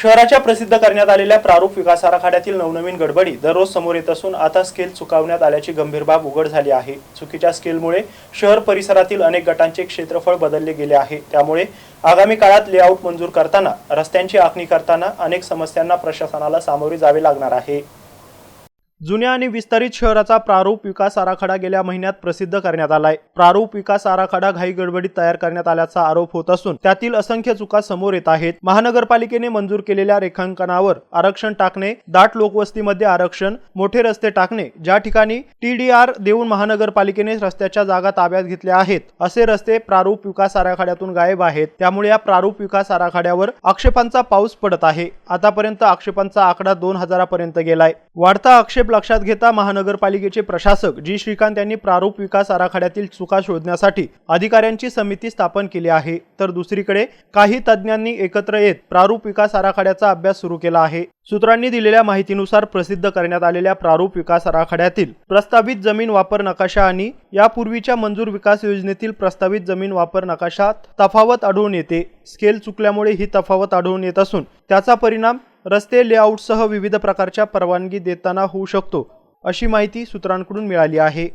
शहराच्या प्रसिद्ध करण्यात आलेल्या प्रारूप विकास आराखड्यातील नवनवीन गडबडी दररोज समोर येत असून आता स्केल चुकावण्यात आल्याची गंभीर बाब उघड झाली आहे. चुकीच्या स्केलमुळे शहर परिसरातील अनेक गटांचे क्षेत्रफळ बदलले गेले आहे. त्यामुळे आगामी काळात लेआउट मंजूर करताना रस्त्यांची आखणी करताना अनेक समस्यांना प्रशासनाला सामोरे जावे लागणार आहे. जुन्या आणि विस्तारित शहराचा प्रारूप विकास आराखडा गेल्या महिन्यात प्रसिद्ध करण्यात आलाय. प्रारूप विकास आराखडा घाई गडबडीत तयार करण्यात आल्याचा आरोप होत असून त्यातील असंख्य चुका समोर येत आहेत. महानगरपालिकेने मंजूर केलेल्या रेखांकनावर आरक्षण टाकणे दाट लोकवस्तीमध्ये आरक्षण मोठे रस्ते टाकणे ज्या ठिकाणी टीडीआर देऊन महानगरपालिकेने रस्त्याच्या जागा ताब्यात घेतल्या आहेत असे रस्ते प्रारूप विकास आराखड्यातून गायब आहेत. त्यामुळे या प्रारूप विकास आराखड्यावर आक्षेपांचा पाऊस पडत आहे. आतापर्यंत आक्षेपांचा आकडा दोन हजारापर्यंत गेलाय. वाढता आक्षेप लक्षात घेता महानगरपालिकेचे प्रशासक जी. श्रीकांत यांनी प्रारूप विकास आराखड्यातील चुका शोधण्यासाठी अधिकाऱ्यांची समिती स्थापन केली आहे. तर दुसरीकडे काही तज्ज्ञांनी एकत्र येत प्रारूप विकास आराखड्याचा अभ्यास सुरू केला आहे. सूत्रांनी दिलेल्या माहितीनुसार प्रसिद्ध करण्यात आलेल्या प्रारूप विकास आराखड्यातील प्रस्तावित जमीन वापर नकाशा आणि यापूर्वीच्या मंजूर विकास योजनेतील प्रस्तावित जमीन वापर नकाशात तफावत आढळून येते. स्केल चुकल्यामुळे ही तफावत आढळून येत असून त्याचा परिणाम रस्ते लेआउटसह विविध प्रकारच्या परवानगी देताना होऊ शकतो अशी माहिती सूत्रांकडून मिळाली आहे.